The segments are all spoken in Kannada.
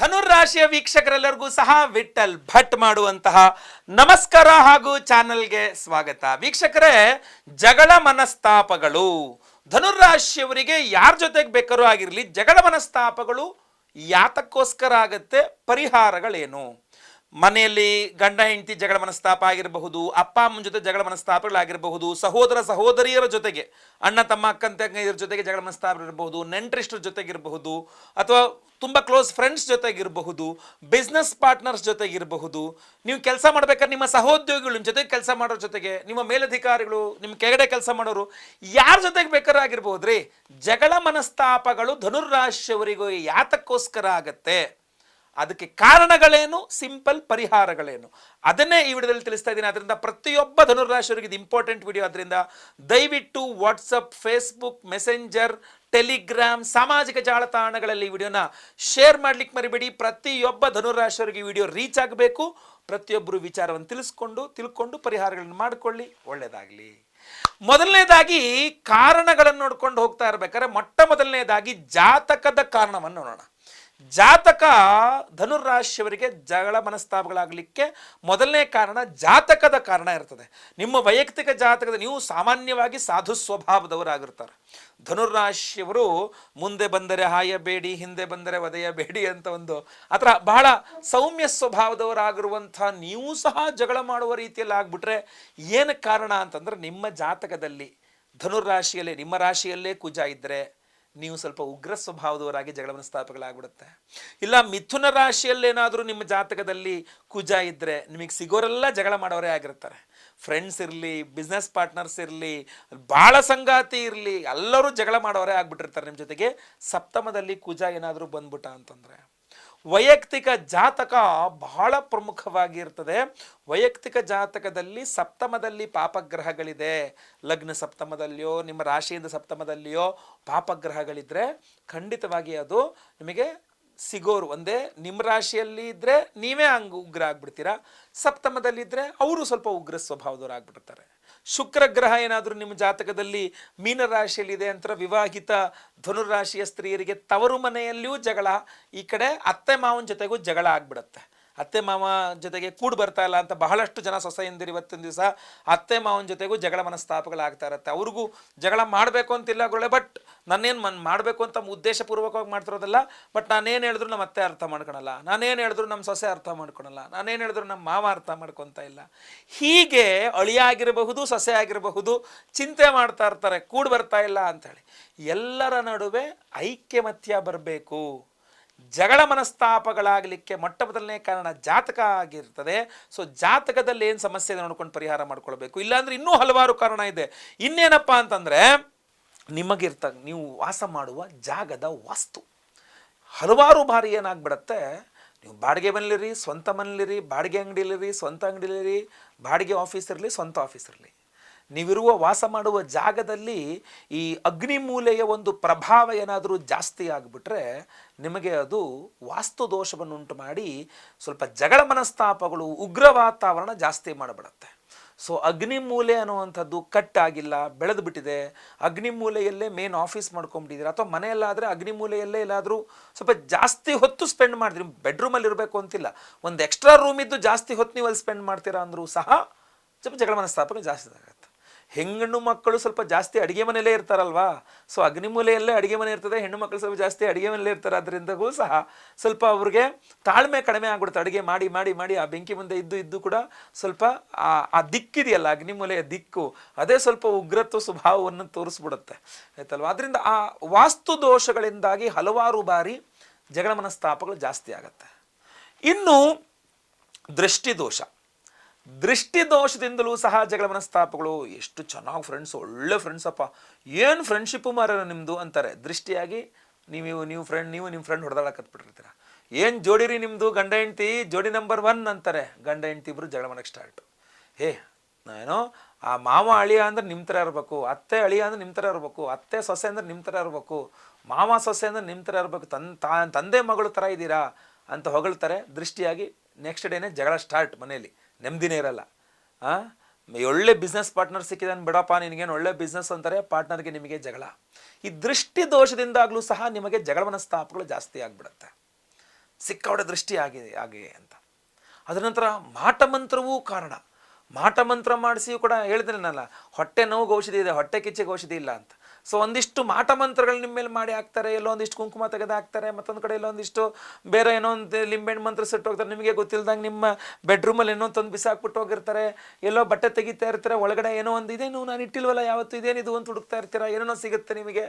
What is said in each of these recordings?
ಧನುರಾಶಿಯ ವೀಕ್ಷಕರೆಲ್ಲರಿಗೂ ಸಹ ವಿಠಲ್ ಭಟ್ ಮಾಡುವಂತಹ ನಮಸ್ಕಾರ ಹಾಗೂ ಚಾನೆಲ್ಗೆ ಸ್ವಾಗತ. ವೀಕ್ಷಕರೇ, ಜಗಳ ಮನಸ್ತಾಪಗಳು. ಧನುರಾಶಿಯವರಿಗೆ ಯಾರ ಜೊತೆಗೆ ಬೇಕಾದ್ರೂ ಆಗಿರಲಿ, ಜಗಳ ಮನಸ್ತಾಪಗಳು ಯಾತಕ್ಕೋಸ್ಕರ ಆಗತ್ತೆ, ಪರಿಹಾರಗಳೇನು? ಮನೆಯಲ್ಲಿ ಗಂಡ, ಹೆಂಡತಿ ಜಗಳ ಮನಸ್ತಾಪ ಆಗಿರಬಹುದು, ಅಪ್ಪ, ಅಮ್ಮನ ಜೊತೆ ಜಗಳ ಮನಸ್ತಾಪಗಳಾಗಿರಬಹುದು, ಸಹೋದರ, ಸಹೋದರಿಯರ ಜೊತೆಗೆ, ಅಣ್ಣ, ತಮ್ಮ, ಅಕ್ಕ, ತಂಗಿಯರ ಜೊತೆಗೆ ಜಗಳ ಮನಸ್ತಾಪ ಇರಬಹುದು ನೆಂಟರಿಷ್ಟರ ಜೊತೆಗಿರಬಹುದು, ಅಥವಾ ತುಂಬ ಕ್ಲೋಸ್ ಫ್ರೆಂಡ್ಸ್ ಜೊತೆಗಿರಬಹುದು ಬಿಸ್ನೆಸ್ ಪಾರ್ಟ್ನರ್ಸ್ ಜೊತೆಗಿರಬಹುದು. ನೀವು ಕೆಲಸ ಮಾಡ್ಬೇಕಾದ್ರೆ ನಿಮ್ಮ ಸಹೋದ್ಯೋಗಿಗಳು, ನಿಮ್ಮ ಜೊತೆಗೆ ಕೆಲಸ ಮಾಡೋರ ಜೊತೆಗೆ, ನಿಮ್ಮ ಮೇಲಧಿಕಾರಿಗಳು, ನಿಮ್ಮ ಕೆಳಗಡೆ ಕೆಲಸ ಮಾಡೋರು, ಯಾರ ಜೊತೆಗೆ ಬೇಕಾದ್ರೂ ಆಗಿರ್ಬೋದು ರೀ, ಜಗಳ ಮನಸ್ತಾಪಗಳು ಧನುರ್ರಾಶಿಯವರಿಗೂ ಯಾತಕ್ಕೋಸ್ಕರ ಆಗತ್ತೆ. ಅದಕ್ಕೆ ಕಾರಣಗಳೇನು? ಸಿಂಪಲ್ ಪರಿಹಾರಗಳೇನು? ಅದನ್ನೇ ಈ ವಿಡಿಯೋದಲ್ಲಿ ತಿಳಿಸ್ತಾ ಇದ್ದೀನಿ. ಅದರಿಂದ ಪ್ರತಿಯೊಬ್ಬ ಧನುರಾಶಿಯವರಿಗೆ ಇದು ಇಂಪಾರ್ಟೆಂಟ್ ವಿಡಿಯೋ ಅದರಿಂದ ದಯವಿಟ್ಟು ವಾಟ್ಸಪ್ ಫೇಸ್ಬುಕ್ ಮೆಸೆಂಜರ್ ಟೆಲಿಗ್ರಾಮ್ ಸಾಮಾಜಿಕ ಜಾಲತಾಣಗಳಲ್ಲಿ ವಿಡಿಯೋನ ಶೇರ್ ಮಾಡ್ಲಿಕ್ಕೆ ಮರಿಬೇಡಿ. ಪ್ರತಿಯೊಬ್ಬ ಧನುರಾಶಿಯವರಿಗೆ ವಿಡಿಯೋ ರೀಚ್ ಆಗಬೇಕು. ಪ್ರತಿಯೊಬ್ಬರು ವಿಚಾರವನ್ನು ತಿಳಿಸ್ಕೊಂಡು, ತಿಳ್ಕೊಂಡು ಪರಿಹಾರಗಳನ್ನು ಮಾಡಿಕೊಳ್ಳಿ. ಒಳ್ಳೆಯದಾಗಲಿ. ಮೊದಲನೇದಾಗಿ ಕಾರಣಗಳನ್ನು ನೋಡ್ಕೊಂಡು ಹೋಗ್ತಾ ಇರ್ಬೇಕಾದ್ರೆ ಮೊಟ್ಟ ಮೊದಲನೇದಾಗಿ ಜಾತಕದ ಕಾರಣವನ್ನು ನೋಡೋಣ. ಜಾತಕ ಧನುರಾಶಿಯವರಿಗೆ ಜಗಳ ಮನಸ್ತಾಪಗಳಾಗಲಿಕ್ಕೆ ಮೊದಲನೇ ಕಾರಣ ಜಾತಕದ ಕಾರಣ ಇರ್ತದೆ. ನಿಮ್ಮ ವೈಯಕ್ತಿಕ ಜಾತಕದ ನೀವು ಸಾಮಾನ್ಯವಾಗಿ ಸಾಧು ಸ್ವಭಾವದವರಾಗಿರ್ತಾರೆ. ಧನುರಾಶಿಯವರು ಮುಂದೆ ಬಂದರೆ ಹಾಯಬೇಡಿ, ಹಿಂದೆ ಬಂದರೆ ಒದೆಯಬೇಡಿ ಅಂತ ಒಂದು ಆ ಬಹಳ ಸೌಮ್ಯ ಸ್ವಭಾವದವರಾಗಿರುವಂಥ ನೀವು ಸಹ ಜಗಳ ಮಾಡುವ ರೀತಿಯಲ್ಲಿ ಆಗ್ಬಿಟ್ರೆ ಏನು ಕಾರಣ ಅಂತಂದ್ರೆ ನಿಮ್ಮ ಜಾತಕದಲ್ಲಿ ಧನುರಾಶಿಯಲ್ಲೇ ನಿಮ್ಮ ರಾಶಿಯಲ್ಲೇ ಕುಜ ಇದ್ದರೆ ನೀವು ಸ್ವಲ್ಪ ಉಗ್ರ ಸ್ವಭಾವದವರಾಗಿ ಜಗಳವನ್ನು ಮನಸ್ತಾಪಗಳಾಗ್ಬಿಡುತ್ತೆ ಇಲ್ಲ, ಮಿಥುನ ರಾಶಿಯಲ್ಲೇನಾದರೂ ನಿಮ್ಮ ಜಾತಕದಲ್ಲಿ ಕುಜ ಇದ್ದರೆ ನಿಮಗೆ ಸಿಗೋರೆಲ್ಲ ಜಗಳ ಮಾಡೋರೇ ಆಗಿರ್ತಾರೆ. ಫ್ರೆಂಡ್ಸ್ ಇರಲಿ ಬಿಸ್ನೆಸ್ ಪಾರ್ಟ್ನರ್ಸ್ ಇರಲಿ ಭಾಳ ಸಂಗಾತಿ ಇರಲಿ, ಎಲ್ಲರೂ ಜಗಳ ಮಾಡೋರೇ ಆಗ್ಬಿಟ್ಟಿರ್ತಾರೆ. ನಿಮ್ಮ ಜೊತೆಗೆ ಸಪ್ತಮದಲ್ಲಿ ಕುಜ ಏನಾದರೂ ಬಂದ್ಬಿಟ್ಟ ಅಂತಂದರೆ. ವೈಯಕ್ತಿಕ ಜಾತಕ ಬಹಳ ಪ್ರಮುಖವಾಗಿ ಇರ್ತದೆ ವೈಯಕ್ತಿಕ ಜಾತಕದಲ್ಲಿ ಸಪ್ತಮದಲ್ಲಿ ಪಾಪಗ್ರಹಗಳಿದೆ. ಲಗ್ನ ಸಪ್ತಮದಲ್ಲಿಯೋ, ನಿಮ್ಮ ರಾಶಿಯಿಂದ ಸಪ್ತಮದಲ್ಲಿಯೋ ಪಾಪಗ್ರಹಗಳಿದ್ರೆ ಖಂಡಿತವಾಗಿ ಅದು ನಿಮಗೆ ಸಿಗೋರು ಒಂದೇ ನಿಮ್ಮ ರಾಶಿಯಲ್ಲಿ ಇದ್ದರೆ ನೀವೇ ಹಂಗೆ ಉಗ್ರ ಆಗ್ಬಿಡ್ತೀರಾ? ಸಪ್ತಮದಲ್ಲಿದ್ದರೆ ಅವರು ಸ್ವಲ್ಪ ಉಗ್ರ ಸ್ವಭಾವದವ್ರು ಆಗ್ಬಿಡ್ತಾರೆ. ಶುಕ್ರ ಗ್ರಹ ಏನಾದರೂ ನಿಮ್ಮ ಜಾತಕದಲ್ಲಿ ಮೀನರಾಶಿಯಲ್ಲಿದೆ ಅಂತ ವಿವಾಹಿತ ಧನುರಾಶಿಯ ಸ್ತ್ರೀಯರಿಗೆ ತವರು ಮನೆಯಲ್ಲಿಯೂ ಜಗಳ, ಈ ಕಡೆ ಅತ್ತೆ ಮಾವನ ಜೊತೆಗೂ ಜಗಳ ಆಗ್ಬಿಡುತ್ತೆ. ಅತ್ತೆ ಮಾವ ಜೊತೆಗೆ ಕೂಡ್ ಬರ್ತಾ ಇಲ್ಲ ಅಂತ ಬಹಳಷ್ಟು ಜನ ಸೊಸೆಯಿಂದಿರು ಇವತ್ತಿನ ದಿವಸ ಅತ್ತೆ ಮಾವನ ಜೊತೆಗೂ ಜಗಳ ಮನಸ್ತಾಪಗಳಾಗ್ತಾ ಇರುತ್ತೆ. ಅವ್ರಿಗೂ ಜಗಳ ಮಾಡಬೇಕು ಅಂತಿಲ್ಲ ಗುಳೆ ಬಟ್ ನಾನೇನು ಮನ್ ಮಾಡಬೇಕು ಅಂತ ಉದ್ದೇಶಪೂರ್ವಕವಾಗಿ ಮಾಡ್ತಿರೋದಲ್ಲ ಬಟ್ ನಾನೇನು ಹೇಳಿದ್ರು ನಮ್ಮ ಅತ್ತೆ ಅರ್ಥ ಮಾಡ್ಕೊಳಲ್ಲ, ನಾನೇನು ಹೇಳಿದ್ರು ನಮ್ಮ ಸೊಸೆ ಅರ್ಥ ಮಾಡ್ಕೊಳಲ್ಲ, ನಾನೇನು ಹೇಳಿದ್ರು ನಮ್ಮ ಮಾವ ಅರ್ಥ ಮಾಡ್ಕೊತ ಇಲ್ಲ. ಹೀಗೆ ಅಳಿಯಾಗಿರಬಹುದು, ಸೊಸೆ ಆಗಿರಬಹುದು, ಚಿಂತೆ ಮಾಡ್ತಾ ಇರ್ತಾರೆ, ಕೂಡ್ ಬರ್ತಾ ಇಲ್ಲ ಅಂಥೇಳಿ ಎಲ್ಲರ ನಡುವೆ ಐಕ್ಯಮತ್ಯ ಬರಬೇಕು. ಜಗಳ ಮನಸ್ತಾಪಗಳಾಗಲಿಕ್ಕೆ ಮೊಟ್ಟ ಮೊದಲನೇ ಕಾರಣ ಜಾತಕ ಆಗಿರ್ತದೆ. ಸೊ ಜಾತಕದಲ್ಲಿ ಏನು ಸಮಸ್ಯೆ ನೋಡ್ಕೊಂಡು ಪರಿಹಾರ ಮಾಡ್ಕೊಳ್ಬೇಕು? ಇಲ್ಲಾಂದ್ರೆ ಇನ್ನೂ ಹಲವಾರು ಕಾರಣ ಇದೆ. ಇನ್ನೇನಪ್ಪ ಅಂತಂದರೆ, ನಿಮಗಿರ್ತ, ನೀವು ವಾಸ ಮಾಡುವ ಜಾಗದ ವಾಸ್ತು. ಹಲವಾರು ಬಾರಿ ಏನಾಗ್ಬಿಡತ್ತೆ, ನೀವು ಬಾಡಿಗೆ ಮನೇಲಿರಿ, ಸ್ವಂತ ಮನೇಲಿರಿ, ಬಾಡಿಗೆ ಅಂಗಡಿಲಿರಿ, ಸ್ವಂತ ಅಂಗಡಿಲಿರಿ, ಬಾಡಿಗೆ ಆಫೀಸ್ ಇರಲಿ, ಸ್ವಂತ ಆಫೀಸ್ ಇರಲಿ. ನೀವಿರುವ ವಾಸ ಮಾಡುವ ಜಾಗದಲ್ಲಿ ಈ ಅಗ್ನಿಮೂಲೆಯ ಒಂದು ಪ್ರಭಾವ ಏನಾದರೂ ಜಾಸ್ತಿ ಆಗಿಬಿಟ್ರೆ ನಿಮಗೆ ಅದು ವಾಸ್ತು ದೋಷವನ್ನುಂಟು ಮಾಡಿ ಸ್ವಲ್ಪ ಜಗಳ ಮನಸ್ತಾಪಗಳು, ಉಗ್ರ ವಾತಾವರಣ ಜಾಸ್ತಿ ಮಾಡಿಬಿಡತ್ತೆ. ಸೊ ಅಗ್ನಿಮೂಲೆ ಅನ್ನುವಂಥದ್ದು ಕಟ್ ಆಗಿಲ್ಲ ಬೆಳೆದು ಬಿಟ್ಟಿದೆ ಅಗ್ನಿಮೂಲೆಯಲ್ಲೇ ಮೇನ್ ಆಫೀಸ್ ಮಾಡ್ಕೊಂಡ್ಬಿಟ್ಟಿದ್ದೀರಾ ಅಥವಾ ಮನೆಯಲ್ಲಾದರೆ ಅಗ್ನಿಮೂಲೆಯಲ್ಲೇ ಎಲ್ಲಾದರೂ ಸ್ವಲ್ಪ ಜಾಸ್ತಿ ಹೊತ್ತು ಸ್ಪೆಂಡ್ ಮಾಡಿದ್ರಿ. ಬೆಡ್ರೂಮಲ್ಲಿ ಇರಬೇಕು ಅಂತಿಲ್ಲ. ಒಂದು ಎಕ್ಸ್ಟ್ರಾ ರೂಮ್ ಇದ್ದು ಜಾಸ್ತಿ ಹೊತ್ತು ನೀವು ಅಲ್ಲಿ ಸ್ಪೆಂಡ್ ಮಾಡ್ತೀರಾ ಅಂದರೂ ಸಹ ಸ್ವಲ್ಪ ಜಗಳ ಮನಸ್ತಾಪನೆ ಜಾಸ್ತಿ ಆಗುತ್ತೆ ಹೆಣ್ಣು ಮಕ್ಕಳು ಸ್ವಲ್ಪ ಜಾಸ್ತಿ ಅಡುಗೆ ಮನೆಯಲ್ಲೇ ಇರ್ತಾರಲ್ವಾ? ಸೊ ಅಗ್ನಿಮೂಲೆಯಲ್ಲೇ ಅಡುಗೆ ಮನೆ ಇರ್ತದೆ, ಹೆಣ್ಣು ಮಕ್ಕಳು ಸ್ವಲ್ಪ ಜಾಸ್ತಿ ಅಡುಗೆ ಮನೆಯಲ್ಲೇ ಇರ್ತಾರೆ ಅದರಿಂದಗೂ ಸಹ ಸ್ವಲ್ಪ ಅವ್ರಿಗೆ ತಾಳ್ಮೆ ಕಡಿಮೆ ಆಗ್ಬಿಡುತ್ತೆ. ಅಡುಗೆ ಮಾಡಿ ಮಾಡಿ ಮಾಡಿ ಆ ಬೆಂಕಿ ಮುಂದೆ ಇದ್ದು ಇದ್ದು ಕೂಡ ಸ್ವಲ್ಪ ಆ ದಿಕ್ಕಿದೆಯಲ್ಲ ಅಗ್ನಿಮೂಲೆಯ ದಿಕ್ಕು, ಅದೇ ಸ್ವಲ್ಪ ಉಗ್ರತ್ವ ಸ್ವಭಾವವನ್ನು ತೋರಿಸ್ಬಿಡುತ್ತೆ. ಆಯ್ತಲ್ವಾ? ಅದರಿಂದ ಆ ವಾಸ್ತು ದೋಷಗಳಿಂದಾಗಿ ಹಲವಾರು ಬಾರಿ ಜಗಳ ಮನಸ್ತಾಪಗಳು ಜಾಸ್ತಿ ಆಗುತ್ತೆ. ಇನ್ನು ದೃಷ್ಟಿದೋಷ. ದೃಷ್ಟಿ ದೋಷದಿಂದಲೂ ಸಹ ಜಗಳ ಮನಸ್ತಾಪಗಳು ಎಷ್ಟು ಚೆನ್ನಾಗಿ ಫ್ರೆಂಡ್ಸ್ ಒಳ್ಳೆ ಫ್ರೆಂಡ್ಸ್ ಅಪ್ಪ. ಏನು ಫ್ರೆಂಡ್ಶಿಪ್ಪು ಮಾರ ನಿಮ್ಮದು ಅಂತಾರೆ. ದೃಷ್ಟಿಯಾಗಿ ನೀವು ನೀವು ಫ್ರೆಂಡ್ ನೀವು ನಿಮ್ಮ ಫ್ರೆಂಡ್ ಹೊಡೆದಾಡಕತ್ಬಿಟ್ಟಿರ್ತೀರ ಏನು ಜೋಡಿರಿ ನಿಮ್ಮದು ಗಂಡ ಹೆಂಡ್ತಿ? ಜೋಡಿ ನಂಬರ್ ಒನ್ ಅಂತಾರೆ. ಗಂಡ ಹೆಂಡ್ತಿ ಇಬ್ಬರು ಜಗಳ ಮನೆಗೆ ಸ್ಟಾರ್ಟ್ ಹೇ ಏನೋ ಆ ಮಾವ ಅಳಿಯ ಅಂದ್ರೆ ನಿಮ್ಮ ಥರ ಇರಬೇಕು. ಅತ್ತೆ ಅಳಿಯ ಅಂದ್ರೆ ನಿಮ್ಮ ಥರ ಇರಬೇಕು. ಅತ್ತೆ ಸೊಸೆ ಅಂದ್ರೆ ನಿಮ್ಮ ಥರ ಇರಬೇಕು. ಮಾವ ಸೊಸೆ ಅಂದ್ರೆ ನಿಮ್ಮ ಥರ ಇರಬೇಕು. ತನ್, ತಾ- ತಂದೆ ಮಗಳು ಥರ ಇದ್ದೀರಾ ಅಂತ ಹೊಗಳ್ತಾರೆ. ದೃಷ್ಟಿಯಾಗಿ ನೆಕ್ಸ್ಟ್ ಡೇನೇ ಜಗಳ ಸ್ಟಾರ್ಟ್ ಮನೇಲಿ ನೆಮ್ಮದಿನೇ ಇರಲ್ಲ. ಆ? ಒಳ್ಳೆ ಬಿಸ್ನೆಸ್ ಪಾರ್ಟ್ನರ್ ಸಿಕ್ಕಿದಾನೆ ಬಿಡಪ್ಪ, ನಿನಗೇನು ಒಳ್ಳೆ ಬಿಸ್ನೆಸ್ ಅಂತಾರೆ ಪಾರ್ಟ್ನರ್ಗೆ ನಿಮಗೆ ಜಗಳ. ಈ ದೃಷ್ಟಿ ದೋಷದಿಂದಾಗಲೂ ಸಹ ನಿಮಗೆ ಜಗಳ ಮನಸ್ತಾಪಗಳು ಜಾಸ್ತಿ ಆಗಿಬಿಡುತ್ತೆ. ಸಿಕ್ಕವಡೆ ದೃಷ್ಟಿ ಆಗಿದೆ ಆಗಿದೆ ಅಂತ. ಅದರ ನಂತರ ಮಾಟಮಂತ್ರವೂ ಕಾರಣ. ಮಾಟಮಂತ್ರ ಮಾಡಿಸಿಯೂ ಕೂಡ ಹೇಳಿದ್ರಲ್ಲ ಹೊಟ್ಟೆ ನೋವು ಔಷಧಿ ಇದೆ, ಹೊಟ್ಟೆ ಕಿಚ್ಚಿಗೆ ಔಷಧಿ ಇಲ್ಲ ಅಂತ. ಸೊ ಒಂದಿಷ್ಟು ಮಾಟ ಮಂತ್ರಗಳು ನಿಮ್ಮ ಮೇಲೆ ಮಾಡಿ ಹಾಕ್ತಾರೆ, ಎಲ್ಲೋ ಒಂದಿಷ್ಟು ಕುಂಕುಮ ತೆಗೆದು ಹಾಕ್ತಾರೆ, ಮತ್ತೊಂದು ಕಡೆ ಎಲ್ಲೋ ಒಂದಿಷ್ಟು ಬೇರೆ ಏನೋ ಒಂದು ಲಿಂಬೆಹಣ್ಣು ಮಂತ್ರ ಸುಟ್ಟು ಹೋಗ್ತಾರೆ, ನಿಮಗೆ ಗೊತ್ತಿಲ್ದಂಗೆ ನಿಮ್ಮ ಬೆಡ್ರೂಮಲ್ಲಿ ಏನೋ ತಂದು ಬಿಸಾಕ್ಬಿಟ್ಟು ಹೋಗಿರ್ತಾರೆ, ಎಲ್ಲೋ ಬಟ್ಟೆ ತೆಗಿತಾ ಇರ್ತಾರೆ, ಒಳಗಡೆ ಏನೋ ಒಂದು ಇದೇನು ನಾನು ಇಟ್ಟಿಲ್ವಲ್ಲ, ಯಾವತ್ತು ಇದೇನಿದು ಅಂತ ಹುಡುಕ್ತಾ ಇರ್ತೀರಾ ಏನೇನೋ ಸಿಗುತ್ತೆ ನಿಮಗೆ.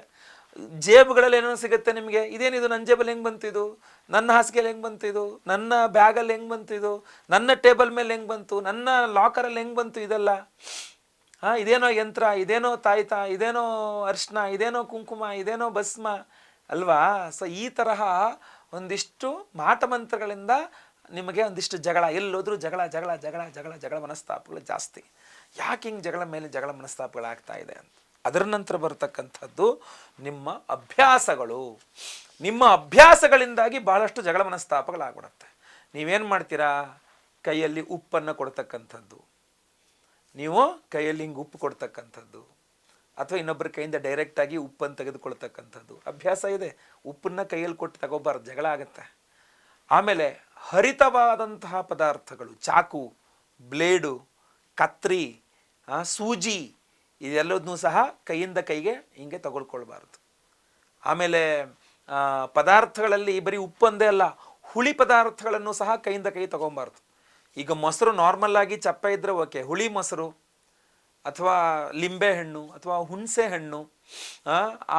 ಜೇಬುಗಳಲ್ಲಿ ಏನೋ ಸಿಗುತ್ತೆ ನಿಮಗೆ ಇದೇನಿದು ನನ್ನ ಜೇಬಲ್ಲಿ ಹೆಂಗೆ ಬಂತಿದು ನನ್ನ ಹಾಸಿಗೆಯಲ್ಲಿ ಹೆಂಗೆ ಬಂತಿದು ನನ್ನ ಬ್ಯಾಗಲ್ಲಿ ಹೆಂಗೆ ಬಂತಿದು ನನ್ನ ಟೇಬಲ್ ಮೇಲೆ ಹೆಂಗೆ ಬಂತು? ನನ್ನ ಲಾಕರಲ್ಲಿ ಹೆಂಗೆ ಬಂತು ಇದೆಲ್ಲ? ಹಾಂ, ಇದೇನೋ ಯಂತ್ರ, ಇದೇನೋ ತಾಯ್ತ, ಇದೇನೋ ಅರ್ಶನ ಇದೇನೋ ಕುಂಕುಮ, ಇದೇನೋ ಭಸ್ಮ ಅಲ್ವಾ? ಸೊ ಈ ತರಹ ಒಂದಿಷ್ಟು ಮಾಟಮಂತ್ರಗಳಿಂದ ನಿಮಗೆ ಒಂದಿಷ್ಟು ಜಗಳ, ಎಲ್ಲೋದ್ರೂ ಜಗಳ ಜಗಳ ಜಗಳ ಜಗಳ ಜಗಳ ಮನಸ್ತಾಪಗಳು ಜಾಸ್ತಿ. ಯಾಕೆ ಹಿಂಗೆ ಜಗಳ ಮೇಲೆ ಜಗಳ ಮನಸ್ತಾಪಗಳಾಗ್ತಾ ಇದೆ ಅಂತ? ಅದರ ನಂತರ ಬರತಕ್ಕಂಥದ್ದು ನಿಮ್ಮ ಅಭ್ಯಾಸಗಳು. ನಿಮ್ಮ ಅಭ್ಯಾಸಗಳಿಂದಾಗಿ ಭಾಳಷ್ಟು ಜಗಳ ಮನಸ್ತಾಪಗಳಾಗ್ಬಿಡುತ್ತೆ. ನೀವೇನು ಮಾಡ್ತೀರಾ? ಕೈಯಲ್ಲಿ ಉಪ್ಪನ್ನು ಕೊಡ್ತಕ್ಕಂಥದ್ದು. ನೀವು ಕೈಯಲ್ಲಿ ಹಿಂಗೆ ಉಪ್ಪು ಕೊಡ್ತಕ್ಕಂಥದ್ದು ಅಥವಾ ಇನ್ನೊಬ್ಬರ ಕೈಯಿಂದ ಡೈರೆಕ್ಟಾಗಿ ಉಪ್ಪನ್ನು ತೆಗೆದುಕೊಳ್ತಕ್ಕಂಥದ್ದು. ಅಭ್ಯಾಸ ಇದೆ. ಉಪ್ಪನ್ನ ಕೈಯಲ್ಲಿ ಕೊಟ್ಟು ತಗೋಬಾರ್ದು. ಜಗಳ ಆಗುತ್ತೆ. ಆಮೇಲೆ ಹರಿತವಾದಂತಹ ಪದಾರ್ಥಗಳು, ಚಾಕು, ಬ್ಲೇಡು, ಕತ್ರಿ ಸೂಜಿ ಇದೆಲ್ಲದನ್ನೂ ಸಹ ಕೈಯಿಂದ ಕೈಗೆ ಹಿಂಗೆ ತಗೊಳ್ಕೊಳ್ಬಾರ್ದು. ಆಮೇಲೆ ಪದಾರ್ಥಗಳಲ್ಲಿ ಬರೀ ಉಪ್ಪೊಂದೇ ಅಲ್ಲ, ಹುಳಿ ಪದಾರ್ಥಗಳನ್ನು ಸಹ ಕೈಯಿಂದ ಕೈ ತಗೊಬಾರ್ದು ಈಗ ಮೊಸರು ನಾರ್ಮಲ್ ಆಗಿ ಚಪ್ಪೆ ಇದ್ರೆ ಓಕೆ ಹುಳಿ ಮೊಸರು ಅಥವಾ ಲಿಂಬೆ ಹಣ್ಣು ಅಥವಾ ಹುಣಸೆ ಹಣ್ಣು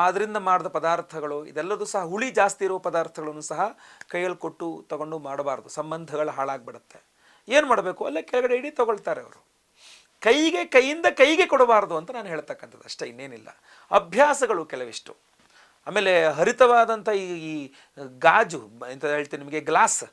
ಆದ್ರಿಂದ ಮಾಡಿದ ಪದಾರ್ಥಗಳು, ಇದೆಲ್ಲದೂ ಸಹ ಹುಳಿ ಜಾಸ್ತಿ ಇರೋ ಪದಾರ್ಥಗಳನ್ನು ಸಹ ಕೈಯಲ್ಲಿ ಕೊಟ್ಟು ತಗೊಂಡು ಮಾಡಬಾರ್ದು. ಸಂಬಂಧಗಳು ಹಾಳಾಗ್ಬಿಡುತ್ತೆ. ಏನು ಮಾಡಬೇಕು? ಅಲ್ಲೇ ಕೆಳಗಡೆ ಇಡೀ ತಗೊಳ್ತಾರೆ ಅವರು. ಕೈಗೆ, ಕೈಯಿಂದ ಕೈಗೆ ಕೊಡಬಾರ್ದು ಅಂತ ನಾನು ಹೇಳ್ತಕ್ಕಂಥದ್ದು. ಅಷ್ಟೇ, ಇನ್ನೇನಿಲ್ಲ. ಅಭ್ಯಾಸಗಳು ಕೆಲವಿಷ್ಟು. ಆಮೇಲೆ ಹರಿತವಾದಂಥ ಈ ಗಾಜು ಅಂತ ಹೇಳ್ತೀನಿ ನಿಮಗೆ, ಗ್ಲಾಸ್.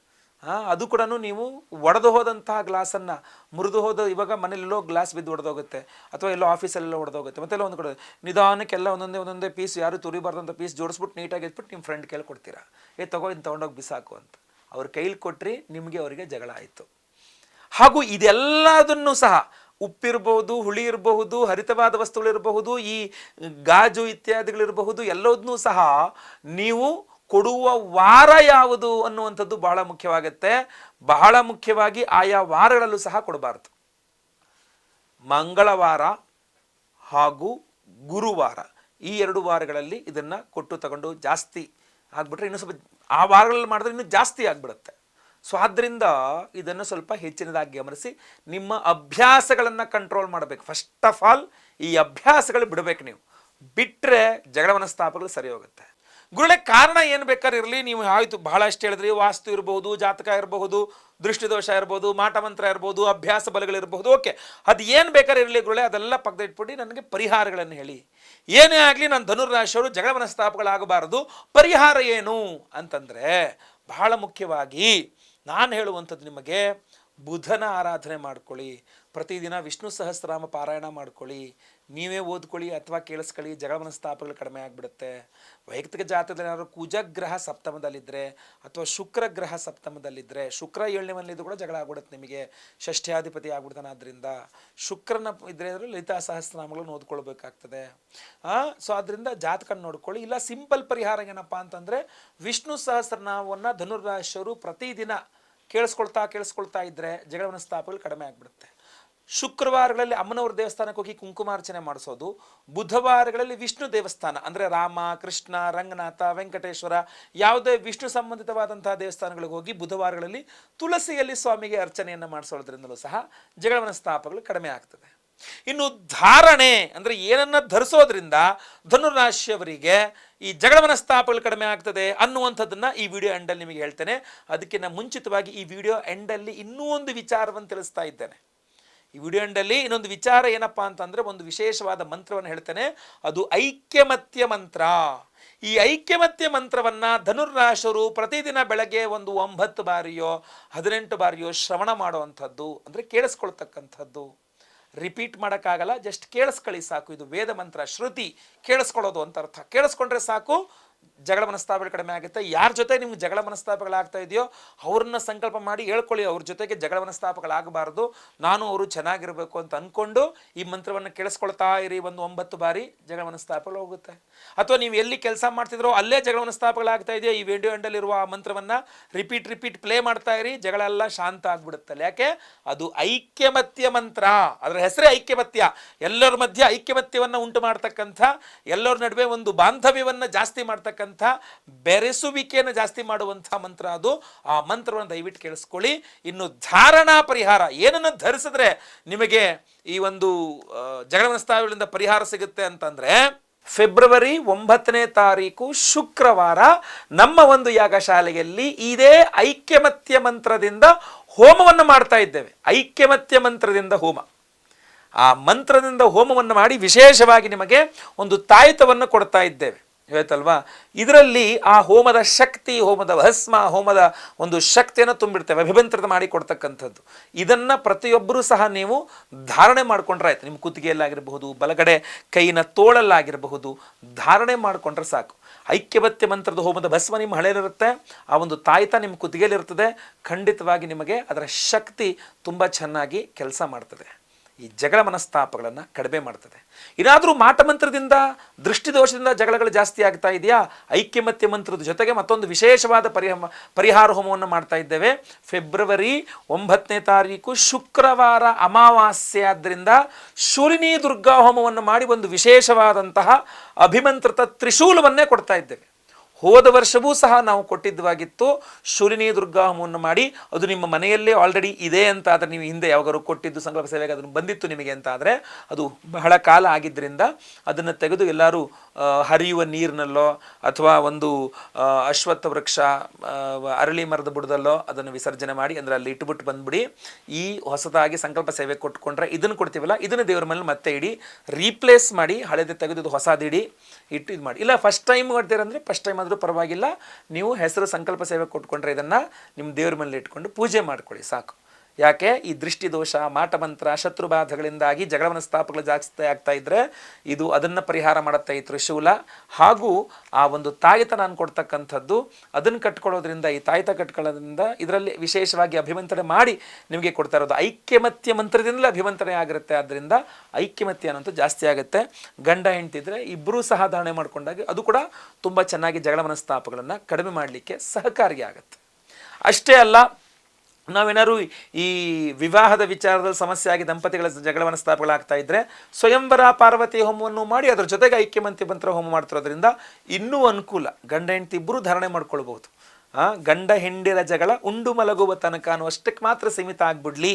ಅದು ಕೂಡ ನೀವು ಒಡೆದು ಹೋದಂತಹ ಗ್ಲಾಸನ್ನು ಮುರಿದು ಹೋದ ಇವಾಗ ಮನೇಲೆಲ್ಲೋ ಗ್ಲಾಸ್ ಬಿದ್ದು ಒಡೆದೋಗುತ್ತೆ ಅಥವಾ ಎಲ್ಲೋ ಆಫೀಸಲ್ಲೆಲ್ಲ ಒಡೆದೋಗುತ್ತೆ. ಮತ್ತೆಲ್ಲ ಒಂದು ಕಡೆ ನಿಧಾನಕ್ಕೆಲ್ಲ ಒಂದೊಂದೇ ಒಂದೊಂದೇ ಪೀಸ್ ಯಾರು ತುರಿಬಾರ್ದಂಥ ಪೀಸ್ ಜೋಡಿಸ್ಬಿಟ್ಟು ನೀಟಾಗಿ ಎತ್ಬಿಟ್ಟು ನಿಮ್ಮ ಫ್ರೆಂಡ್ ಕೈಲಿ ಕೊಡ್ತೀರಾ? ಏ, ತಗೋ ಇನ್ನು ತೊಗೊಂಡೋಗಿ ಬಿಸಾಕು ಅಂತ. ಅವ್ರ ಕೈಲಿ ಕೊಟ್ರಿ, ನಿಮಗೆ ಅವರಿಗೆ ಜಗಳ ಆಯಿತು. ಹಾಗೂ ಇದೆಲ್ಲದನ್ನು ಸಹ ಉಪ್ಪಿರಬಹುದು ಹುಳಿ ಇರಬಹುದು ಹರಿತವಾದ ವಸ್ತುಗಳಿರಬಹುದು, ಈ ಗಾಜು ಇತ್ಯಾದಿಗಳಿರಬಹುದು, ಎಲ್ಲದನ್ನೂ ಸಹ ನೀವು ಕೊಡುವ ವಾರ ಯಾವುದು ಅನ್ನುವಂಥದ್ದು ಬಹಳ ಮುಖ್ಯವಾಗುತ್ತೆ. ಬಹಳ ಮುಖ್ಯವಾಗಿ ಆಯಾ ವಾರಗಳಲ್ಲೂ ಸಹ ಕೊಡಬಾರದು. ಮಂಗಳವಾರ ಹಾಗೂ ಗುರುವಾರ ಈ ಎರಡು ವಾರಗಳಲ್ಲಿ ಇದನ್ನು ಕೊಟ್ಟು ತಗೊಂಡು ಜಾಸ್ತಿ ಆಗ್ಬಿಟ್ರೆ ಇನ್ನೂ ಸ್ವಲ್ಪ ಆ ವಾರಗಳಲ್ಲಿ ಮಾಡಿದ್ರೆ ಇನ್ನೂ ಜಾಸ್ತಿ ಆಗ್ಬಿಡುತ್ತೆ. ಸೊ ಆದ್ದರಿಂದ ಇದನ್ನು ಸ್ವಲ್ಪ ಹೆಚ್ಚಿನದಾಗಿ ಗಮನಿಸಿ ನಿಮ್ಮ ಅಭ್ಯಾಸಗಳನ್ನು ಕಂಟ್ರೋಲ್ ಮಾಡಬೇಕು. ಫಸ್ಟ್ ಆಫ್ ಆಲ್ ಈ ಅಭ್ಯಾಸಗಳು ಬಿಡಬೇಕು ನೀವು. ಬಿಟ್ಟರೆ ಜಗಳ ಮನಸ್ತಾಪಗಳು ಸರಿ ಹೋಗುತ್ತೆ. ಗುರುಳೆ ಕಾರಣ ಏನು ಬೇಕಾದ್ರೆ ಇರಲಿ. ನೀವು ಆಯಿತು, ಬಹಳಷ್ಟು ಹೇಳಿದ್ರಿ. ವಾಸ್ತು ಇರಬಹುದು ಜಾತಕ ಇರಬಹುದು ದೃಷ್ಟಿದೋಷ ಇರ್ಬೋದು ಮಾಟಮಂತ್ರ ಇರ್ಬೋದು, ಅಭ್ಯಾಸ ಬಲಗಳಿರಬಹುದು ಓಕೆ, ಅದು ಏನು ಬೇಕಾದ್ರೆ ಇರಲಿ ಗುರುಳೆ ಅದೆಲ್ಲ ಪಕ್ಕದ ಇಟ್ಬಿಟ್ಟು ನನಗೆ ಪರಿಹಾರಗಳನ್ನು ಹೇಳಿ. ಏನೇ ಆಗಲಿ, ನಾನು ಧನುರ್ರಾಶಿಯವರು, ಜಗಳ ಮನಸ್ತಾಪಗಳಾಗಬಾರದು. ಪರಿಹಾರ ಏನು? ಅಂತಂದರೆ, ಬಹಳ ಮುಖ್ಯವಾಗಿ ನಾನು ಹೇಳುವಂಥದ್ದು ನಿಮಗೆ, ಬುಧನ ಆರಾಧನೆ ಮಾಡ್ಕೊಳ್ಳಿ. ಪ್ರತಿದಿನ ವಿಷ್ಣು ಸಹಸ್ರನಾಮ ಪಾರಾಯಣ ಮಾಡ್ಕೊಳ್ಳಿ. ನೀವೇ ಓದ್ಕೊಳ್ಳಿ ಅಥವಾ ಕೇಳಿಸ್ಕೊಳ್ಳಿ ಜಗಳ ಮನಸ್ತಾಪಗಳು ಕಡಿಮೆ ಆಗಿಬಿಡುತ್ತೆ. ವೈಯಕ್ತಿಕ ಜಾತಕದಲ್ಲಿ ಏನಾದ್ರು ಕುಜಗ್ರಹ ಸಪ್ತಮದಲ್ಲಿದ್ದರೆ ಅಥವಾ ಶುಕ್ರ ಗ್ರಹ ಸಪ್ತಮದಲ್ಲಿದ್ದರೆ ಶುಕ್ರ ಏಳನೇ ಮನೆಯಲ್ಲಿ ಕೂಡ ಜಗಳ ಆಗ್ಬಿಡುತ್ತೆ ನಿಮಗೆ. ಷಷ್ಠ್ಯಾಧಿಪತಿ ಆಗ್ಬಿಡ್ತಾನೆ ಆದ್ದರಿಂದ ಶುಕ್ರನ ಇದ್ರೆ ಅಂದರೆ ಲಲಿತಾ ಸಹಸ್ರನಾಮಗಳನ್ನು ಓದ್ಕೊಳ್ಬೇಕಾಗ್ತದೆ. ಸೊ ಅದರಿಂದ ಜಾತಕ ನೋಡ್ಕೊಳ್ಳಿ. ಇಲ್ಲ, ಸಿಂಪಲ್ ಪರಿಹಾರ ಏನಪ್ಪ ಅಂತಂದರೆ ವಿಷ್ಣು ಸಹಸ್ರನಾಮವನ್ನು ಧನುರ್ರಾಶಿಯವರು ಪ್ರತಿದಿನ ಕೇಳಿಸ್ಕೊಳ್ತಾ ಕೇಳಿಸ್ಕೊಳ್ತಾ ಇದ್ದರೆ ಜಗಳ ಮನಸ್ತಾಪಗಳು ಕಡಿಮೆ ಆಗಿಬಿಡುತ್ತೆ. ಶುಕ್ರವಾರಗಳಲ್ಲಿ ಅಮ್ಮನವ್ರ ದೇವಸ್ಥಾನಕ್ಕೆ ಹೋಗಿ ಕುಂಕುಮಾರ್ಚನೆ ಮಾಡಿಸೋದು, ಬುಧವಾರಗಳಲ್ಲಿ ವಿಷ್ಣು ದೇವಸ್ಥಾನ, ಅಂದರೆ ರಾಮ, ಕೃಷ್ಣ, ರಂಗನಾಥ, ವೆಂಕಟೇಶ್ವರ, ಯಾವುದೇ ವಿಷ್ಣು ಸಂಬಂಧಿತವಾದಂತಹ ದೇವಸ್ಥಾನಗಳಿಗೆ ಹೋಗಿ ಬುಧವಾರಗಳಲ್ಲಿ ತುಳಸಿಯಲ್ಲಿ ಸ್ವಾಮಿಗೆ ಅರ್ಚನೆಯನ್ನು ಮಾಡಿಸೋದ್ರಿಂದಲೂ ಸಹ ಜಗಳ ಮನಸ್ತಾಪಗಳು ಕಡಿಮೆ ಆಗ್ತದೆ. ಇನ್ನು ಧಾರಣೆ ಅಂದರೆ ಏನನ್ನ ಧರಿಸೋದ್ರಿಂದ ಧನುರಾಶಿಯವರಿಗೆ ಈ ಜಗಳ ಮನಸ್ತಾಪಗಳು ಕಡಿಮೆ ಆಗ್ತದೆ ಅನ್ನುವಂಥದ್ದನ್ನು ಈ ವಿಡಿಯೋ ಎಂಡಲ್ಲಿ ನಿಮಗೆ ಹೇಳ್ತೇನೆ. ಅದಕ್ಕಿಂತ ಮುಂಚಿತವಾಗಿ ಈ ವಿಡಿಯೋ ಎಂಡಲ್ಲಿ ಇನ್ನೂ ಒಂದು ವಿಚಾರವನ್ನು ತಿಳಿಸ್ತಾ ಇದ್ದೇನೆ. ಈ ವಿಡಿಯೋ ಎಂಡಲ್ಲಿ ಇನ್ನೊಂದು ವಿಚಾರ ಏನಪ್ಪ ಅಂತಂದರೆ ಒಂದು ವಿಶೇಷವಾದ ಮಂತ್ರವನ್ನು ಹೇಳ್ತೇನೆ. ಅದು ಐಕ್ಯಮತ್ಯ ಮಂತ್ರ. ಈ ಐಕ್ಯಮತ್ಯ ಮಂತ್ರವನ್ನು ಧನುರ್ರಾಶರು ಪ್ರತಿದಿನ ಬೆಳಗ್ಗೆ ಒಂದು ಒಂಬತ್ತು ಬಾರಿಯೋ, ಹದಿನೆಂಟು ಬಾರಿಯೋ ಶ್ರವಣ ಮಾಡುವಂಥದ್ದು, ಅಂದರೆ ಕೇಳಿಸ್ಕೊಳ್ತಕ್ಕಂಥದ್ದು. ರಿಪೀಟ್ ಮಾಡೋಕ್ಕಾಗಲ್ಲ, ಜಸ್ಟ್ ಕೇಳಿಸ್ಕೊಳ್ಳಿ ಸಾಕು. ಇದು ವೇದ ಮಂತ್ರ, ಶ್ರುತಿ. ಕೇಳಿಸ್ಕೊಳ್ಳೋದು ಅಂತ ಅರ್ಥ. ಕೇಳಿಸ್ಕೊಂಡ್ರೆ ಸಾಕು ಜಗಳ ಮನಸ್ತಾಪಗಳು ಕಡಿಮೆ ಆಗುತ್ತೆ. ಯಾರ ಜೊತೆ ನಿಮ್ಗೆ ಜಗಳ ಮನಸ್ತಾಪಗಳಾಗ್ತಾ ಇದೆಯೋ ಅವ್ರನ್ನ ಸಂಕಲ್ಪ ಮಾಡಿ ಹೇಳ್ಕೊಳ್ಳಿ, ಅವ್ರ ಜೊತೆಗೆ ಜಗಳ ಮನಸ್ತಾಪಗಳಾಗಬಾರ್ದು. ನಾನು ಅವರು ಚೆನ್ನಾಗಿರಬೇಕು ಅಂತ ಅಂದ್ಕೊಂಡು ಈ ಮಂತ್ರವನ್ನು ಕೇಳಿಸ್ಕೊಳ್ತಾ ಇರಿ ಒಂದು ಒಂಬತ್ತು ಬಾರಿ, ಜಗಳ ಮನಸ್ತಾಪಗಳು ಹೋಗುತ್ತೆ. ಅಥವಾ ನೀವು ಎಲ್ಲಿ ಕೆಲಸ ಮಾಡ್ತಿದ್ರೋ ಅಲ್ಲೇ ಜಗಳ ಮನಸ್ತಾಪಗಳಾಗ್ತಾ ಇದೆಯೋ ಈ ವಿಡಿಯೋ ಎಂಡಲ್ಲಿರುವ ಆ ಮಂತ್ರವನ್ನು ರಿಪೀಟ್ ರಿಪೀಟ್ ಪ್ಲೇ ಮಾಡ್ತಾ ಇರಿ ಜಗಳೆಲ್ಲ ಶಾಂತ ಆಗ್ಬಿಡುತ್ತಲ್ಲ. ಯಾಕೆ? ಅದು ಐಕ್ಯಮತ್ಯ ಮಂತ್ರ. ಅದರ ಹೆಸರೇ ಐಕ್ಯಮತ್ಯ. ಎಲ್ಲರ ಮಧ್ಯೆ ಐಕ್ಯಮತ್ಯವನ್ನು ಉಂಟು ಮಾಡ್ತಕ್ಕಂಥ ಎಲ್ಲರ ನಡುವೆ ಒಂದು ಬಾಂಧವ್ಯವನ್ನು ಜಾಸ್ತಿ ಮಾಡ್ತಕ್ಕಂಥ ಬೆರೆಸುವಿಕೆಯನ್ನು ಜಾಸ್ತಿ ಮಾಡುವಂಥ ಮಂತ್ರ ಅದು. ಆ ಮಂತ್ರವನ್ನು ದಯವಿಟ್ಟು ಕೇಳಿಸ್ಕೊಳ್ಳಿ. ಇನ್ನು ಧಾರಣಾ ಪರಿಹಾರ, ಏನನ್ನು ಧರಿಸಿದ್ರೆ ನಿಮಗೆ ಈ ಒಂದು ಮನಸ್ತಾಪಗಳಿಂದ ಪರಿಹಾರ ಸಿಗುತ್ತೆ ಅಂತಂದ್ರೆ, ಫೆಬ್ರವರಿ ಒಂಬತ್ತನೇ ತಾರೀಕು ಶುಕ್ರವಾರ ನಮ್ಮ ಒಂದು ಯಾಗಶಾಲೆಯಲ್ಲಿ ಇದೇ ಐಕ್ಯಮತ್ಯ ಮಂತ್ರದಿಂದ ಹೋಮವನ್ನು ಮಾಡ್ತಾ ಇದ್ದೇವೆ. ಐಕ್ಯಮತ್ಯ ಮಂತ್ರದಿಂದ ಹೋಮ. ಆ ಮಂತ್ರದಿಂದ ಹೋಮವನ್ನು ಮಾಡಿ ವಿಶೇಷವಾಗಿ ನಿಮಗೆ ಒಂದು ತಾಯಿತವನ್ನು ಕೊಡ್ತಾ ಇದ್ದೇವೆ. ಹೇಳ್ತಲ್ವಾ? ಇದರಲ್ಲಿ ಆ ಹೋಮದ ಶಕ್ತಿ, ಹೋಮದ ಭಸ್ಮ, ಹೋಮದ ಒಂದು ಶಕ್ತಿಯನ್ನು ತುಂಬಿಡ್ತೇವೆ, ಅಭಿಮಂತ್ರಿತ ಮಾಡಿ ಕೊಡ್ತಕ್ಕಂಥದ್ದು. ಇದನ್ನು ಪ್ರತಿಯೊಬ್ಬರೂ ಸಹ ನೀವು ಧಾರಣೆ ಮಾಡಿಕೊಂಡ್ರೆ ಆಯ್ತು. ನಿಮ್ಮ ಕುತ್ತಿಗೆಯಲ್ಲಾಗಿರಬಹುದು, ಬಲಗಡೆ ಕೈನ ತೋಳಲ್ಲಾಗಿರಬಹುದು, ಧಾರಣೆ ಮಾಡಿಕೊಂಡ್ರೆ ಸಾಕು. ಐಕ್ಯವತ್ಯ ಮಂತ್ರದ ಹೋಮದ ಭಸ್ಮ ನಿಮ್ಮ ಹಳೆಯಲ್ಲಿರುತ್ತೆ ಆ ಒಂದು ತಾಯ್ತ ನಿಮ್ಮ ಕುತ್ತಿಗೆಯಲ್ಲಿರ್ತದೆ ಖಂಡಿತವಾಗಿ ನಿಮಗೆ ಅದರ ಶಕ್ತಿ ತುಂಬ ಚೆನ್ನಾಗಿ ಕೆಲಸ ಮಾಡ್ತದೆ. ಈ ಜಗಳ ಮನಸ್ತಾಪಗಳನ್ನು ಕಡಿಮೆ ಮಾಡ್ತದೆ. ಏನಾದರೂ ಮಾಟಮಂತ್ರದಿಂದ, ದೃಷ್ಟಿದೋಷದಿಂದ ಜಗಳಗಳು ಜಾಸ್ತಿ ಆಗ್ತಾ ಇದೆಯಾ? ಐಕ್ಯಮತ್ಯ ಮಂತ್ರದ ಜೊತೆಗೆ ಮತ್ತೊಂದು ವಿಶೇಷವಾದ ಪರಿಹ ಪರಿಹಾರ ಹೋಮವನ್ನು ಮಾಡ್ತಾ ಇದ್ದೇವೆ. ಫೆಬ್ರವರಿ ಒಂಬತ್ತನೇ ತಾರೀಕು, ಶುಕ್ರವಾರ ಅಮಾವಾಸ್ಯೆ ಆದ್ದರಿಂದ ಶೂಲಿನಿ ದುರ್ಗಾ ಹೋಮವನ್ನು ಮಾಡಿ ಒಂದು ವಿಶೇಷವಾದಂತಹ ಅಭಿಮಂತ್ರಿತ ತ್ರಿಶೂಲವನ್ನೇ ಕೊಡ್ತಾ ಇದ್ದೇವೆ. ಹೋದ ವರ್ಷವೂ ಸಹ ನಾವು ಕೊಟ್ಟಿದ್ದವಾಗಿತ್ತು. ಶೂಲಿನಿ ದುರ್ಗಾ ಹೋಮವನ್ನು ಮಾಡಿ, ಅದು ನಿಮ್ಮ ಮನೆಯಲ್ಲೇ ಆಲ್ರೆಡಿ ಇದೆ ಅಂತ ಆದರೆ ನೀವು ಹಿಂದೆ ಯಾವಾಗಾರು ಕೊಟ್ಟಿದ್ದು ಸಂಕಲ್ಪ ಸೇವೆಗೆ ಅದನ್ನು ಬಂದಿತ್ತು ನಿಮಗೆ ಅಂತ ಆದರೆ ಅದು ಬಹಳ ಕಾಲ ಆಗಿದ್ದರಿಂದ ಅದನ್ನು ತೆಗೆದು ಎಲ್ಲರೂ ಹರಿಯುವ ನೀರಿನಲ್ಲೋ ಅಥವಾ ಒಂದು ಅಶ್ವತ್ಥ ವೃಕ್ಷ ಅರಳಿ ಮರದ ಬುಡದಲ್ಲೋ ಅದನ್ನು ವಿಸರ್ಜನೆ ಮಾಡಿ ಅಂದರೆ ಅಲ್ಲಿ ಇಟ್ಟುಬಿಟ್ಟು ಬಂದ್ಬಿಡಿ. ಈ ಹೊಸದಾಗಿ ಸಂಕಲ್ಪ ಸೇವೆ ಕೊಟ್ಕೊಂಡ್ರೆ ಇದನ್ನು ಕೊಡ್ತೀವಲ್ಲ, ಇದನ್ನು ದೇವರ ಮೇಲೆ ಮತ್ತೆ ಇಡಿ ರೀಪ್ಲೇಸ್ ಮಾಡಿ ಹಳೆದು ತೆಗೆದು ಹೊಸದಿಡಿ, ಇಟ್ಟು ಇದು ಮಾಡಿ ಇಲ್ಲ ಫಸ್ಟ್ ಟೈಮ್ ಮಾಡ್ತೀರಂದ್ರೆ ಫಸ್ಟ್ ಟೈಮ್ ಆದರೂ ಪರವಾಗಿಲ್ಲ. ನೀವು ಹೆಸರು ಸಂಕಲ್ಪ ಸೇವೆ ಕೊಟ್ಕೊಂಡ್ರೆ ಇದನ್ನು ನಿಮ್ಮ ದೇವ್ರ ಮೇಲೆ ಇಟ್ಕೊಂಡು ಪೂಜೆ ಮಾಡ್ಕೊಳ್ಳಿ ಸಾಕು. ಯಾಕೆ? ಈ ದೃಷ್ಟಿ ದೋಷ ಮಾಟಮಂತ್ರ, ಶತ್ರುಬಾಧಗಳಿಂದಾಗಿ ಜಗಳ ಮನಸ್ತಾಪಗಳು ಜಾಸ್ತಿ ಆಗ್ತಾ ಇದ್ರೆ ಇದು ಅದನ್ನು ಪರಿಹಾರ ಮಾಡುತ್ತೆ ಈ ತ್ರಿಶೂಲ. ಹಾಗೂ ಆ ಒಂದು ತಾಯಿತ ನಾನು ಕೊಡ್ತಕ್ಕಂಥದ್ದು ಅದನ್ನು ಕಟ್ಕೊಳ್ಳೋದ್ರಿಂದ, ಈ ತಾಯಿತ ಕಟ್ಕೊಳ್ಳೋದ್ರಿಂದ ಇದರಲ್ಲಿ ವಿಶೇಷವಾಗಿ ಅಭಿಮಂತ್ರಣೆ ಮಾಡಿ ನಿಮಗೆ ಕೊಡ್ತಾ ಇರೋದು. ಐಕ್ಯಮತ್ಯ ಮಂತ್ರದಿಂದಲೇ ಅಭಿಮಂತ್ರಣೆ ಆಗಿರುತ್ತೆ. ಆದ್ದರಿಂದ ಐಕ್ಯಮತ್ಯ ಅನ್ನೋದು ಜಾಸ್ತಿ ಆಗುತ್ತೆ. ಗಂಡ ಹೆಂಡ್ತಿದ್ರೆ ಇಬ್ಬರೂ ಸಹ ಧಾರಣೆ ಮಾಡ್ಕೊಂಡಾಗ ಅದು ಕೂಡ ತುಂಬ ಚೆನ್ನಾಗಿ ಜಗಳ ಮನಸ್ತಾಪಗಳನ್ನು ಕಡಿಮೆ ಮಾಡಲಿಕ್ಕೆ ಸಹಕಾರಿಯಾಗುತ್ತೆ. ಅಷ್ಟೇ ಅಲ್ಲ ನಾವೇನಾದ್ರು ಈ ವಿವಾಹದ ವಿಚಾರದಲ್ಲಿ ಆಗಿ ದಂಪತಿಗಳ ಜಗಳವನ್ನು ಸ್ಥಾಪಗಳಾಗ್ತಾ ಇದ್ರೆ ಸ್ವಯಂವರ ಪಾರ್ವತಿ ಹೋಮವನ್ನು ಮಾಡಿ ಅದರ ಜೊತೆಗೆ ಐಕ್ಯಮಂತ್ರಿ ಮಂತ್ರ ಹೋಮ ಮಾಡ್ತಿರೋದ್ರಿಂದ ಇನ್ನೂ ಅನುಕೂಲ. ಗಂಡ ಹೆಂಡತಿ ಇಬ್ಬರು ಧಾರಣೆ ಮಾಡ್ಕೊಳ್ಬಹುದು. ಗಂಡ ಹೆಂಡಿರ ಜಗಳ ಉಂಡು ಮಲಗುವ ತನಕ ಅನ್ನುವಷ್ಟಕ್ಕೆ ಮಾತ್ರ ಸೀಮಿತ ಆಗ್ಬಿಡ್ಲಿ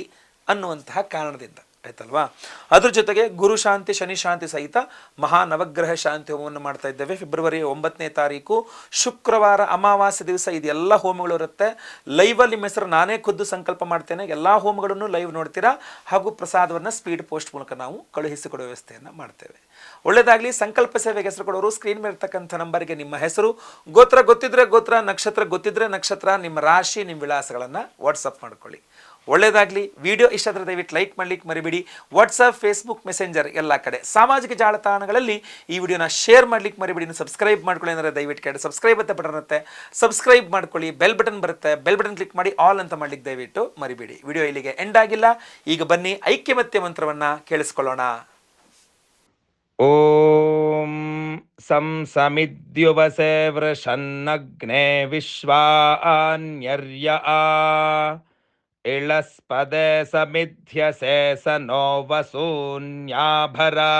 ಅನ್ನುವಂತಹ ಕಾರಣದಿಂದ. ಆಯ್ತಲ್ವಾ? ಅದ್ರ ಜೊತೆಗೆ ಗುರು ಶಾಂತಿ, ಶನಿ ಶಾಂತಿ ಸಹಿತ ಮಹಾ ನವಗ್ರಹ ಶಾಂತಿ ಹೋಮವನ್ನು ಮಾಡ್ತಾ ಇದ್ದೇವೆ. ಫೆಬ್ರವರಿ ಒಂಬತ್ತನೇ ತಾರೀಕು, ಶುಕ್ರವಾರ ಅಮಾವಾಸ್ಯ ದಿವಸ ಇದೆಲ್ಲ ಹೋಮಗಳು ಇರುತ್ತೆ. ಲೈವಲ್ಲಿ ನಿಮ್ಮ ಹೆಸರು ನಾನೇ ಖುದ್ದು ಸಂಕಲ್ಪ ಮಾಡ್ತೇನೆ. ಎಲ್ಲ ಹೋಮಗಳನ್ನು ಲೈವ್ ನೋಡ್ತೀರಾ? ಹಾಗೂ ಪ್ರಸಾದವನ್ನು ಸ್ಪೀಡ್ ಪೋಸ್ಟ್ ಮೂಲಕ ನಾವು ಕಳುಹಿಸಿಕೊಡುವ ವ್ಯವಸ್ಥೆಯನ್ನು ಮಾಡ್ತೇವೆ. ಒಳ್ಳೆಯದಾಗಲಿ ಸಂಕಲ್ಪ ಸೇವೆಗೆ ಹೆಸರು ಕೊಡೋರು ಸ್ಕ್ರೀನ್ ಮೇಲೆ ಇರ್ತಕ್ಕಂಥ ನಂಬರ್ಗೆ ನಿಮ್ಮ ಹೆಸರು. ಗೋತ್ರ ಗೊತ್ತಿದ್ರೆ ಗೋತ್ರ, ನಕ್ಷತ್ರ ಗೊತ್ತಿದ್ರೆ ನಕ್ಷತ್ರ. ನಿಮ್ಮ ರಾಶಿ, ನಿಮ್ಮ ವಿಳಾಸಗಳನ್ನು ವಾಟ್ಸಪ್ ಮಾಡ್ಕೊಳ್ಳಿ. ಒಳ್ಳೆಯದಾಗಲಿ ವಿಡಿಯೋ ಇಷ್ಟ ಆದರೆ ದಯವಿಟ್ಟು ಲೈಕ್ ಮಾಡ್ಲಿಕ್ಕೆ ಮರಿಬೇಡಿ. ವಾಟ್ಸಪ್ ಫೇಸ್ಬುಕ್ ಮೆಸೆಂಜರ್ ಎಲ್ಲ ಕಡೆ. ಸಾಮಾಜಿಕ ಜಾಲತಾಣಗಳಲ್ಲಿ ಈ ವಿಡಿಯೋನ ಶೇರ್ ಮಾಡ್ಲಿಕ್ಕೆ ಮರಿಬೇಡಿ. ಸಬ್ಸ್ಕ್ರೈಬ್ ಮಾಡ್ಕೊಳ್ಳಿ ಅಂದರೆ ದಯವಿಟ್ಟು ಕಡೆ ಸಬ್ಸ್ಕ್ರೈಬ್ ಅಂತ ಬಟನ್ ಇರುತ್ತೆ. ಸಬ್ಸ್ಕ್ರೈಬ್ ಮಾಡ್ಕೊಳ್ಳಿ. ಬೆಲ್ ಬಟನ್ ಬರುತ್ತೆ. ಬೆಲ್ ಬಟನ್ ಕ್ಲಿಕ್ ಮಾಡಿ ಆಲ್ ಅಂತ ಮಾಡ್ಲಿಕ್ಕೆ ದಯವಿಟ್ಟು ಮರಿಬೇಡಿ. ವಿಡಿಯೋ ಇಲ್ಲಿಗೆ ಎಂಡ್ ಆಗಿಲ್ಲ. ಈಗ ಬನ್ನಿ ಐಕ್ಯಮತ್ಯ ಮಂತ್ರವನ್ನ ಕೇಳಿಸ್ಕೊಳ್ಳೋಣ. ಓಂ ಸಂ ಸಮಿದ್ಯುವಸೆ ವೃಷನ್ನಗ್ನೆ ವಿಶ್ವಾನ್ಯರ್ಯ. ಆ इळस्पदे समिध्यसे स नो वसून्याभरा।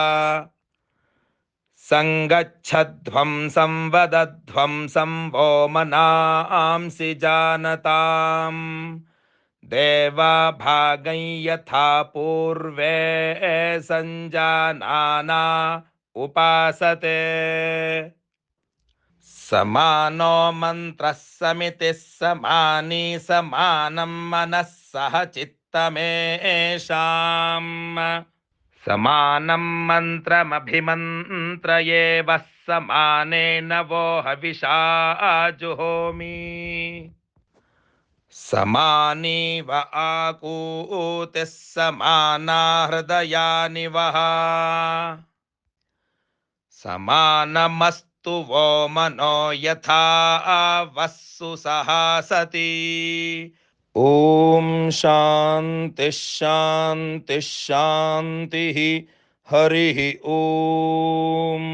सङ्गच्छध्वं संवदध्वं संवो मनांसि जानताम् देवाभागं यथा पूर्वे सञ्जानाना उपासते। समानो मन्त्रः समितिः समानी समानं मनः सह चित्तमेषाम्। समानं मन्त्रमभिमन्त्रये वः समानेन वो हविषा जुहोमि। समानीव आकूतिः समाना हृदयानि वः। समानमस्तु वो मनो यथा वस्सु सहासति ॐ शान्तिः शान्तिः शान्तिः हरिः ॐ